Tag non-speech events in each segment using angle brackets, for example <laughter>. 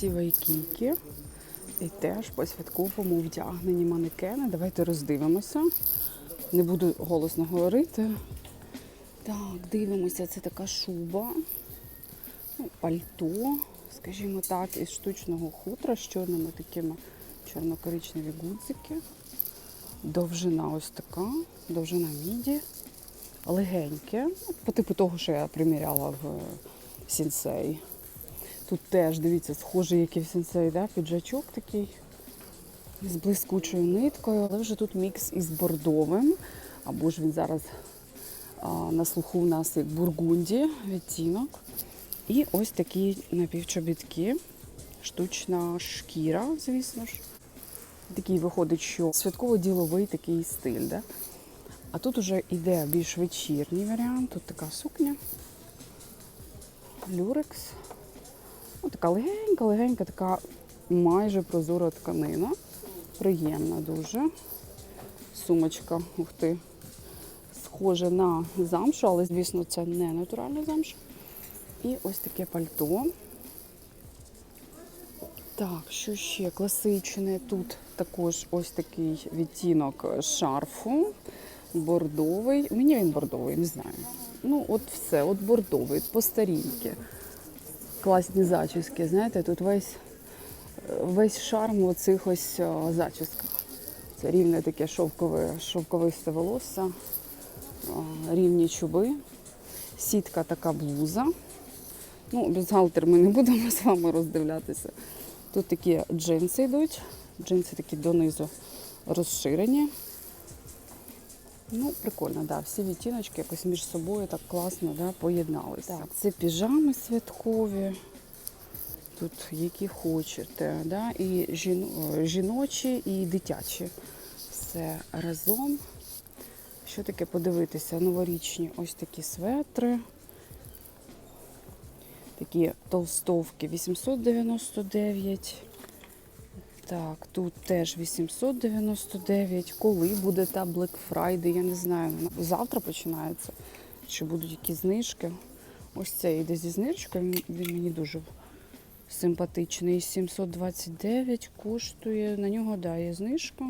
Всі вайкійки. І теж по святковому вдягнені манекени. Давайте роздивимося. Не буду голосно говорити. Так, дивимося, це така шуба, ну, пальто, скажімо так, із штучного хутра з чорними такими чорно-коричневі гудзики. Довжина ось така, довжина міді, легеньке, ну, по типу того, що я приміряла в е, сінсей. Тут теж, дивіться, схожий, як сенсей, да? піджачок такий з блискучою ниткою. Але вже тут мікс із бордовим. Або ж він зараз а, на слуху в нас як бургунді, відтінок. І ось такі напівчобітки. Штучна шкіра, звісно ж. Такий виходить, що святково-діловий такий стиль. Да? А тут уже йде більш вечірній варіант. Тут така сукня. Люрекс. Ну, така легенька, легенька, така майже прозора тканина. Приємна дуже. Сумочка, ух ти, схоже на замшу, але, звісно, це не натуральна замша. І ось таке пальто. Так, що ще? Класичне. Тут також ось такий відтінок шарфу. Бордовий. Мені він бордовий, не знаю. Ну, от все, от бордовий, по старіньки. Класні зачіски. Знаєте, тут весь, весь шарм у оцих ось зачісках. Це рівне таке шовкове, шовковисте волосся, рівні чуби, сітка така блуза. Ну, бюстгальтер ми не будемо з вами роздивлятися. Тут такі джинси йдуть. Джинси такі донизу розширені. Ну, прикольно, да. Всі відтіночки якось між собою так класно да, поєдналися. Так, це піжами святкові. Тут які хочете. Да? І жіно- жіночі, і дитячі. Все разом. Що таке подивитися? Новорічні ось такі светри. Такі толстовки 899. Так, тут теж 899. Коли буде та Black Friday, я не знаю. Завтра починається. Чи будуть якісь знижки? Ось це йде зі знижкою. Він мені дуже симпатичний. 729 коштує. На нього да, є знижка.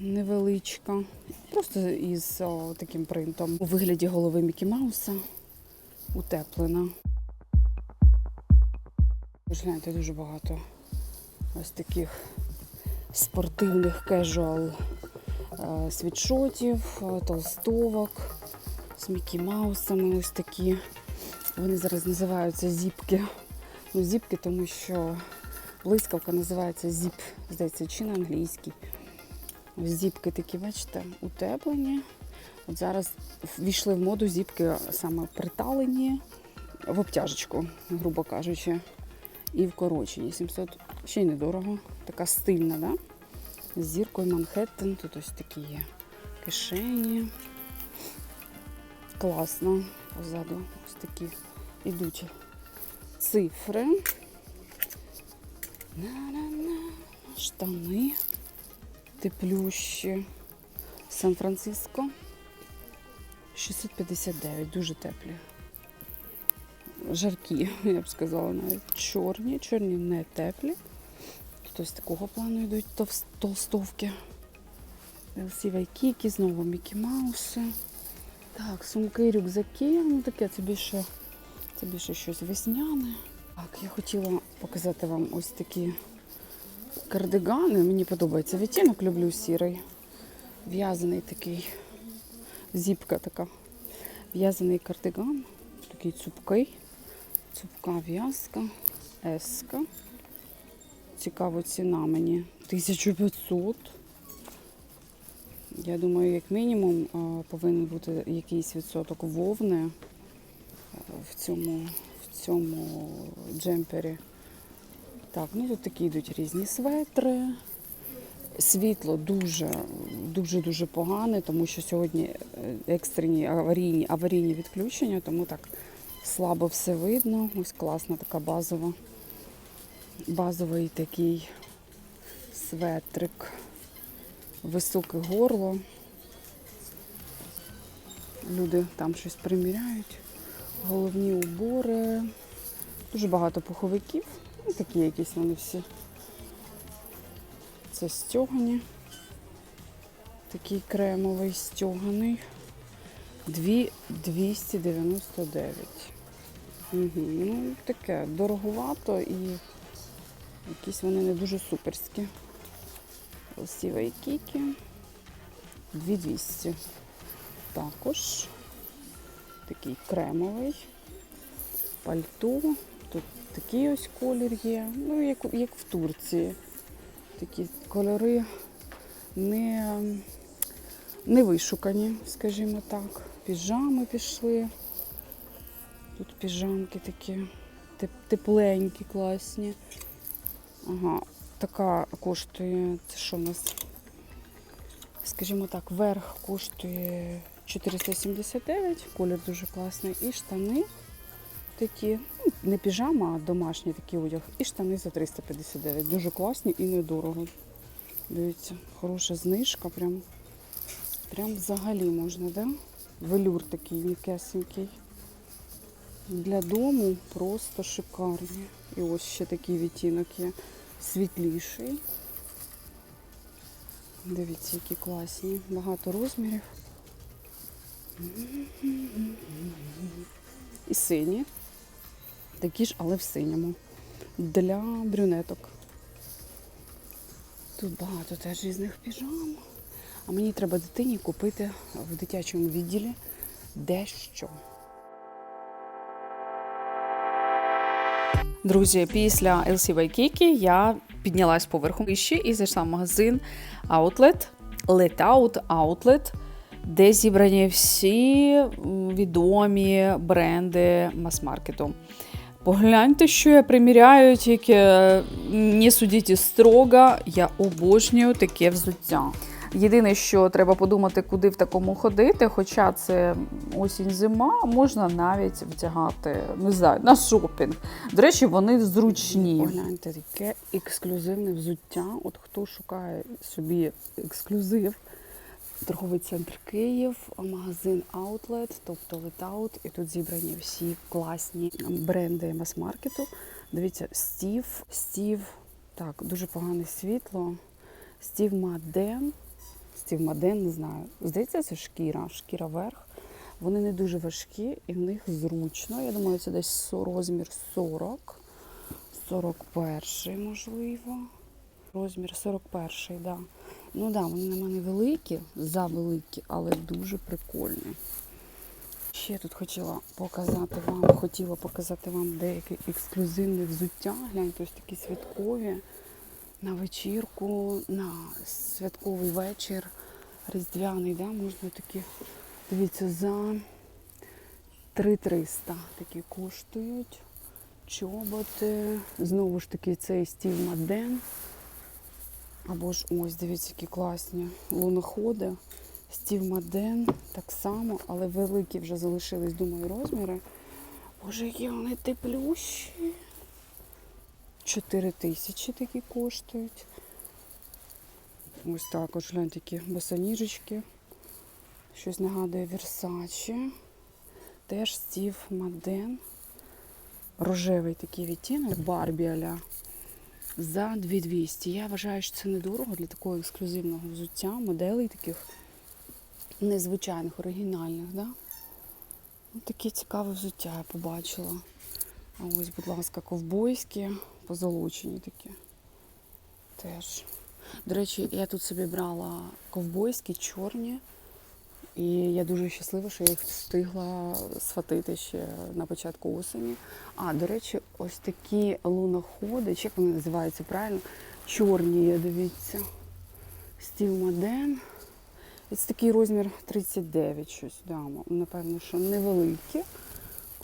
Невеличка. Просто із о, таким принтом. У вигляді голови Мікі Мауса. Утеплена. Гляньте, дуже багато ось таких спортивних кежуал е, світшотів, е, толстовок з Мікі Маусами. Ось такі. Вони зараз називаються зіпки. Ну, зіпки, тому що блискавка називається зіп, здається, чи на англійській. Зіпки такі, бачите, утеплені. От зараз ввійшли в моду зіпки саме приталені в обтяжечку, грубо кажучи, і вкорочені. 700 ще й недорого. Така стильна, да? З зіркою Манхеттен. Тут ось такі є кишені. Класно. Позаду ось такі ідуть цифри. На-на-на. Штани теплющі. Сан-Франциско. 659, дуже теплі. Жаркі, я б сказала, навіть чорні. Чорні не теплі. Ось такого плану йдуть толстовки. Вайкіки, знову Мікі Мауси. Так, сумки, рюкзаки. Ну таке це більше, це більше щось весняне. Так, я хотіла показати вам ось такі кардигани. Мені подобається відтінок, люблю сірий. В'язаний такий, зіпка така. В'язаний кардиган, такий цупкий. Цупка в'язка, еска. Цікаво ціна мені. 1500. Я думаю, як мінімум повинен бути якийсь відсоток вовни е, в цьому, в цьому джемпері. Так, ну тут такі йдуть різні светри. Світло дуже, дуже дуже погане, тому що сьогодні е, екстрені аварійні, аварійні відключення, тому так слабо все видно. Ось класна така базова, базовий такий светрик, високе горло. Люди там щось приміряють. Головні убори. Дуже багато пуховиків. Ну, такі якісь вони всі. Це стьогані. Такий кремовий стьоганий. Дві 299. Угу. Ну, таке дороговато і якісь вони не дуже суперські. Лосівий кікі. 2200. Також такий кремовий. Пальто. Тут такий ось колір є. Ну, як, як в Турції. Такі кольори не, не вишукані, скажімо так. Піжами пішли. Тут піжамки такі тепленькі, класні. Ага, така коштує, це що у нас? Скажімо так, верх коштує 479, колір дуже класний. І штани такі, ну, не піжама, а домашній такий одяг. І штани за 359. Дуже класні і недорого. Дивіться, хороша знижка, прям, прям взагалі можна, да? Велюр такий м'якесенький. Для дому просто шикарні. І ось ще такий відтінок є світліший. Дивіться, які класні. Багато розмірів. І сині. Такі ж, але в синьому. Для брюнеток. Тут багато теж різних піжам. А мені треба дитині купити в дитячому відділі дещо. Друзі, після LC Waikiki я піднялась поверху вище і зайшла в магазин Outlet, Let Out Outlet, де зібрані всі відомі бренди мас-маркету. Погляньте, що я приміряю, тільки не судіть строго, я обожнюю таке взуття. Єдине, що треба подумати, куди в такому ходити, хоча це осінь-зима, можна навіть вдягати, не знаю, на шопінг. До речі, вони зручні. Погляньте, таке ексклюзивне взуття. От хто шукає собі ексклюзив, торговий центр Київ, магазин Outlet, тобто Letaut, і тут зібрані всі класні бренди мас-маркету. Дивіться, Стів, Стів, так, дуже погане світло. Стів Маден. Стів Маден, не знаю. Здається, це шкіра, шкіра верх. Вони не дуже важкі і в них зручно. Я думаю, це десь розмір 40. 41 можливо. Розмір 41, так. Да. Ну так, да, вони на мене великі, завеликі, але дуже прикольні. Ще тут хотіла показати вам, хотіла показати вам деяке ексклюзивне взуття. Гляньте, ось такі святкові. На вечірку, на святковий вечір, різдвяний, да, можна такі. Дивіться, за 3300 такі коштують. Чоботи. Знову ж таки, цей Стів Маден. Або ж ось, дивіться, які класні луноходи. Стів Маден так само, але великі вже залишились, думаю, розміри. Боже, які вони теплющі. 4 тисячі такі коштують. Ось також гляньте такі босоніжечки. Щось нагадує Versace. Теж Стів Маден. Рожевий такий відтінок, Барбі аля. За 2200. Я вважаю, що це недорого для такого ексклюзивного взуття, моделей таких незвичайних, оригінальних. Да? Ну, таке цікаве взуття я побачила. А ось, будь ласка, ковбойські, позолочені такі. Теж. До речі, я тут собі брала ковбойські, чорні. І я дуже щаслива, що я їх встигла схватити ще на початку осені. А, до речі, ось такі луноходи, як вони називаються правильно? Чорні є, дивіться. Стів Маден. Це такий розмір 39 щось. Да, напевно, що невеликі.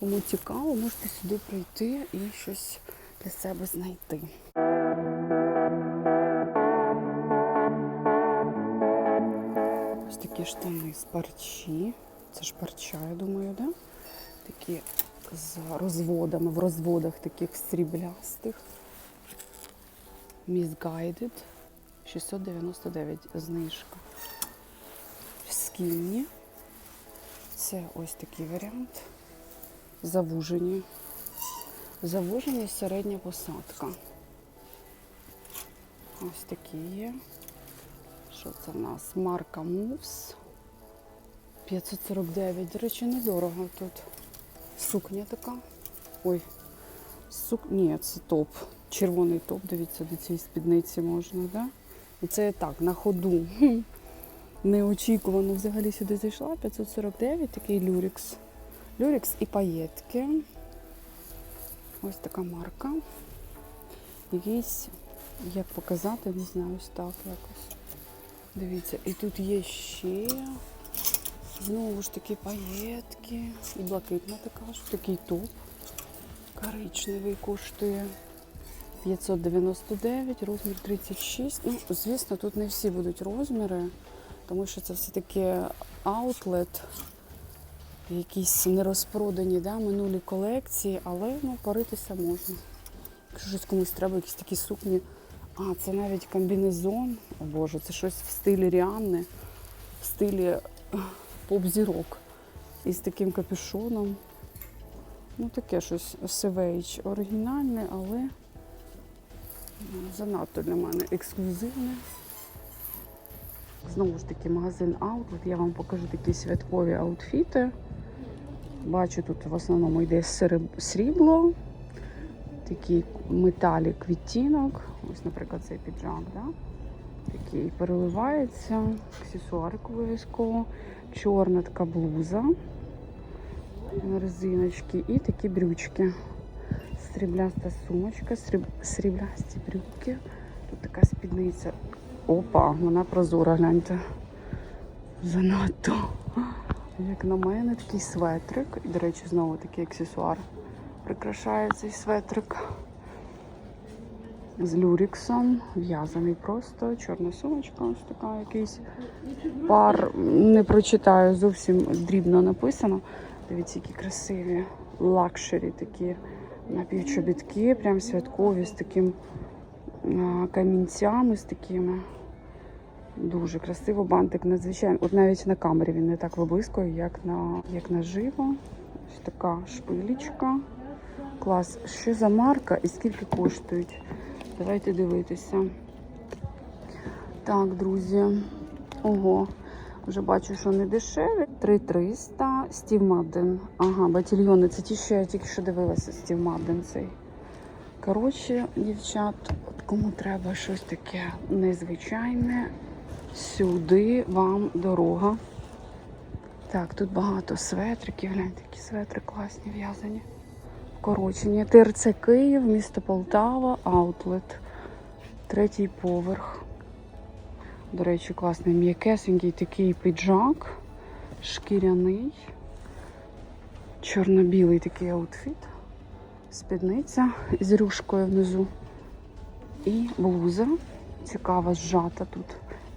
Кому цікаво, можете сюди прийти і щось для себе знайти. Ось такі штани з парчі. Це ж парча, я думаю, да? Такі з розводами, в розводах таких сріблястих. Misguided. 699 знижка. Скінні. Це ось такий варіант. Завужені. Завуженість середня посадка. Ось такі є. Що це в нас? Марка Moves. 549. До речі, недорого тут. Сукня така. Ой. Сук... Ні, це топ. Червоний топ. Дивіться, до цієї спідниці можна, да? І це так, на ходу. Неочікувано взагалі сюди зайшла. 549, такий люрікс. Люрікс і паєтки. Ось така марка. Якийсь, як показати, не знаю, ось так якось. Дивіться, і тут є ще знову ж таки паєтки. І блакитна така ж, такий топ. Коричневий коштує 599, розмір 36. Ну, звісно, тут не всі будуть розміри, тому що це все-таки аутлет, якісь нерозпродані да, минулі колекції, але ну, поритися можна. Якщо щось комусь треба, якісь такі сукні. А, це навіть комбінезон. О Боже, це щось в стилі Ріанни, в стилі поп-зірок. Із таким капюшоном. Ну, таке щось Savage оригінальне, але ну, занадто для мене ексклюзивне. Знову ж таки, магазин Outlet. Я вам покажу такі святкові аутфіти. Бачу, тут в основному йде срібло, такий металік відтінок. Ось, наприклад, цей піджак, да? такий переливається, аксесуарик обов'язково, чорна така блуза резиночки і такі брючки. Срібляста сумочка, сріб... сріблясті брюки. Тут така спідниця. Опа, вона прозора, гляньте. Занадто. Як на мене, такий светрик. І, до речі, знову такий аксесуар прикрашає цей светрик. З люріксом, в'язаний просто, чорна сумочка, ось така якийсь пар. Не прочитаю, зовсім дрібно написано. Дивіться, які красиві лакшері такі напівчобітки, прям святкові з таким камінцями, з такими. Дуже красиво, бантик надзвичайно. От навіть на камері він не так виблискує, як на як наживо. Ось така шпилічка. Клас. Що за марка і скільки коштують? Давайте дивитися. Так, друзі. Ого. Вже бачу, що не дешеві. 3300. Стів Мадден. Ага, батальйони. Це ті, що я тільки що дивилася, Стів Мадден цей. Коротше, дівчат, от кому треба щось таке незвичайне, сюди вам дорога. Так, тут багато светриків. Гляньте, які светри класні в'язані. Вкорочені. ТРЦ Київ, місто Полтава, Аутлет. Третій поверх. До речі, класний м'якесенький такий піджак, шкіряний, чорно-білий такий аутфіт, спідниця з рюшкою внизу. І блуза. Цікава, зжата тут,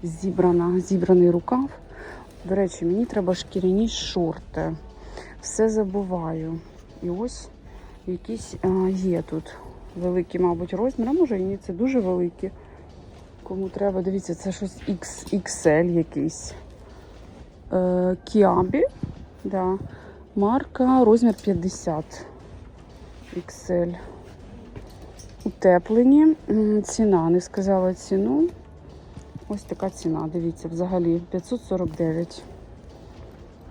зібрана, зібраний рукав. До речі, мені треба шкіряні шорти. Все забуваю. І ось якісь а, є тут великі, мабуть, розміри. Може і ні, це дуже великі. Кому треба, дивіться, це щось XXL якийсь. Е, Кіабі. Да. Марка розмір 50 XL. Утеплені. Ціна, не сказала ціну. Ось така ціна, дивіться, взагалі 549.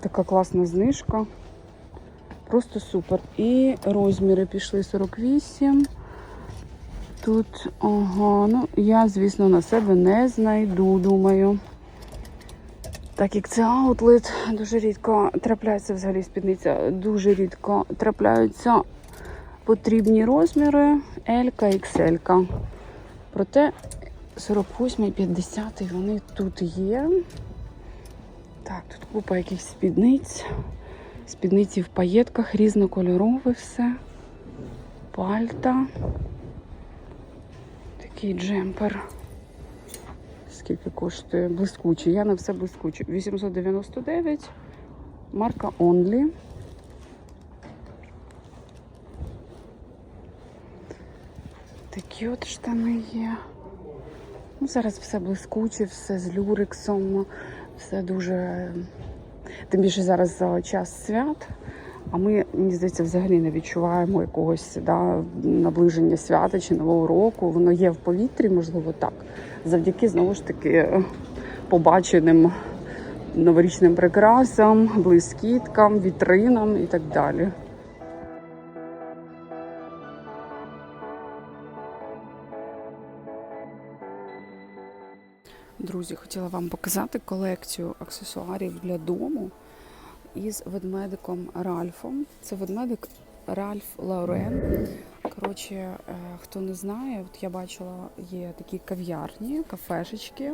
Така класна знижка. Просто супер. І розміри пішли 48. Тут, ага, ну я, звісно, на себе не знайду, думаю. Так як це аутлет, дуже рідко трапляється взагалі спідниця, дуже рідко трапляються потрібні розміри L, XL. Проте 48 і 50 вони тут є. Так, тут купа якихось спідниць. Спідниці в паєтках різнокольорове все. Пальта. Такий джемпер. Скільки коштує? Блискучий. Я на все блискучий. 899. Марка Only. Такі от штани є. Ну, зараз все блискуче, все з люрексом, все дуже. Тим більше зараз час свят. А ми, мені здається, взагалі не відчуваємо якогось да, наближення свята чи нового року. Воно є в повітрі, можливо, так. Завдяки знову ж таки побаченим новорічним прикрасам, блискіткам, вітринам і так далі. Друзі, хотіла вам показати колекцію аксесуарів для дому із ведмедиком Ральфом. Це ведмедик Ральф Лаурен. Коротше, е, хто не знає, от я бачила, є такі кав'ярні, кафешечки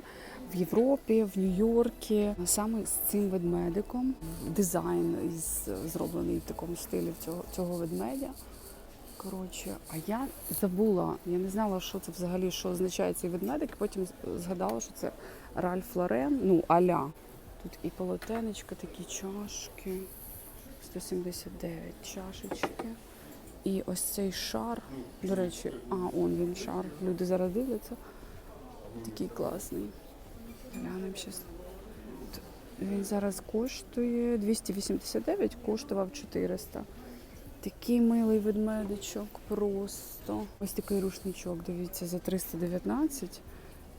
в Європі, в Нью-Йоркі. Саме з цим ведмедиком. Дизайн із, зроблений в такому стилі цього, цього ведмедя. Коротше, а я забула, я не знала, що це взагалі, що означає цей ведмедик. Потім згадала, що це Ральф Лорен, ну аля. Тут і полотенечка, такі чашки. 179 чашечки. І ось цей шар. До речі, а, он він шар. Люди зараз дивляться. Такий класний. Глянемо. От Він зараз коштує 289, коштував 400. Такий милий ведмедичок просто. Ось такий рушничок, дивіться, за 319.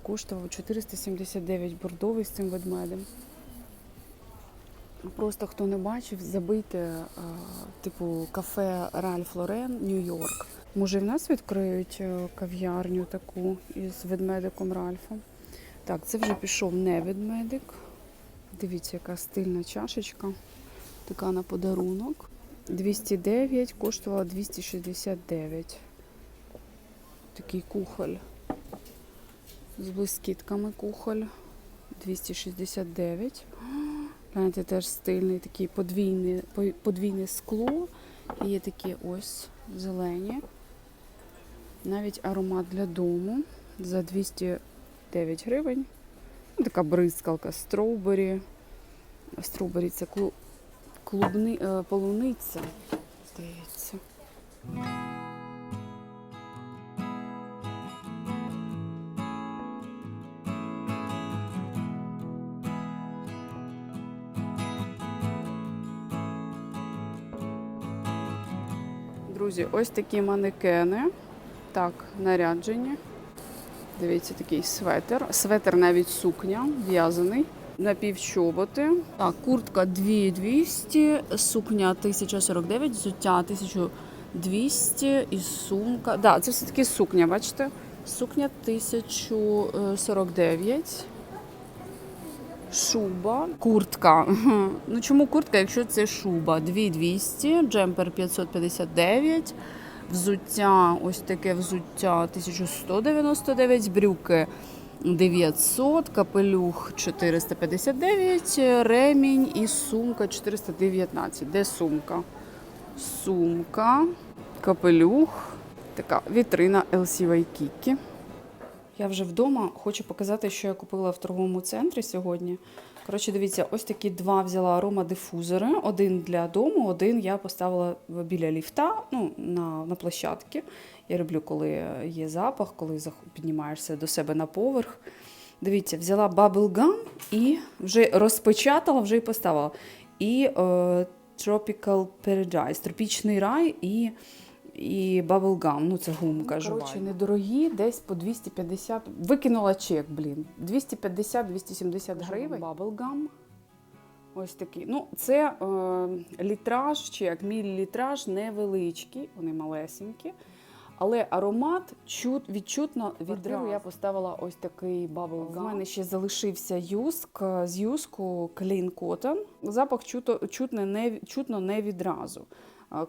Коштував 479 бордовий з цим ведмедем. Просто хто не бачив, забийте, типу, кафе Ральф Лорен, Нью-Йорк. Може, в нас відкриють е, кав'ярню таку із ведмедиком Ральфом. Так, це вже пішов не ведмедик. Дивіться, яка стильна чашечка. Така на подарунок. 209, коштувала 269. Такий кухоль. З блискітками кухоль. 269. Гляньте, теж стильний, такий подвійне, подвійне скло. І є такі ось зелені. Навіть аромат для дому за 209 гривень. Така бризкалка строубері. Строубері це клубни, е, полуниця, здається. Друзі, ось такі манекени. Так, наряджені. Дивіться, такий светер. Светер навіть сукня, в'язаний. Напівчоботи. Так, куртка 2200, сукня 1049, взуття 1200 і сумка. Да, це все-таки сукня, бачите? Сукня 1049. Шуба, куртка. <laughs> Ну чому куртка, якщо це шуба? 2200, джемпер 559, взуття, ось таке взуття 1199, брюки 900, капелюх 459, ремінь і сумка 419. Де сумка? Сумка, капелюх, така вітрина LC Waikiki. Я вже вдома хочу показати, що я купила в торговому центрі сьогодні. Коротше, дивіться, ось такі два взяла аромадифузори. Один для дому, один я поставила біля ліфта, ну, на, на площадці. Я люблю, коли є запах, коли піднімаєшся до себе на поверх. Дивіться, взяла Bubble Gum і вже розпечатала, вже і поставила. І е, Tropical Paradise, тропічний рай і і Bubblegum, ну це гумка жувальна. Коротше, недорогі, десь по 250. Викинула чек, блін. 250-270 гривень. Bubblegum. Ось такий. Ну, це е, літраж, чи як мілілітраж невеличкий, вони малесенькі. Але аромат чут, відчутно відразу. я поставила ось такий бабл У мене ще залишився юск з юску Clean Cotton. Запах чуто, чутно, не, чутно не відразу.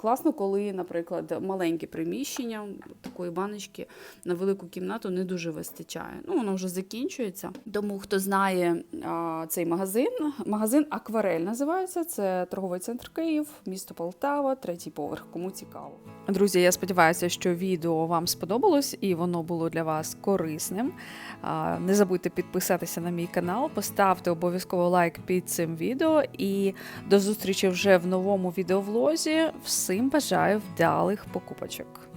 Класно, коли, наприклад, маленьке приміщення, такої баночки на велику кімнату не дуже вистачає. Ну, воно вже закінчується. Тому хто знає цей магазин, магазин Акварель називається. Це торговий центр Київ, місто Полтава, третій поверх. Кому цікаво. Друзі, я сподіваюся, що відео вам сподобалось і воно було для вас корисним. Не забудьте підписатися на мій канал, поставте обов'язково лайк під цим відео і до зустрічі вже в новому відеовлозі. Всім бажаю вдалих покупочок!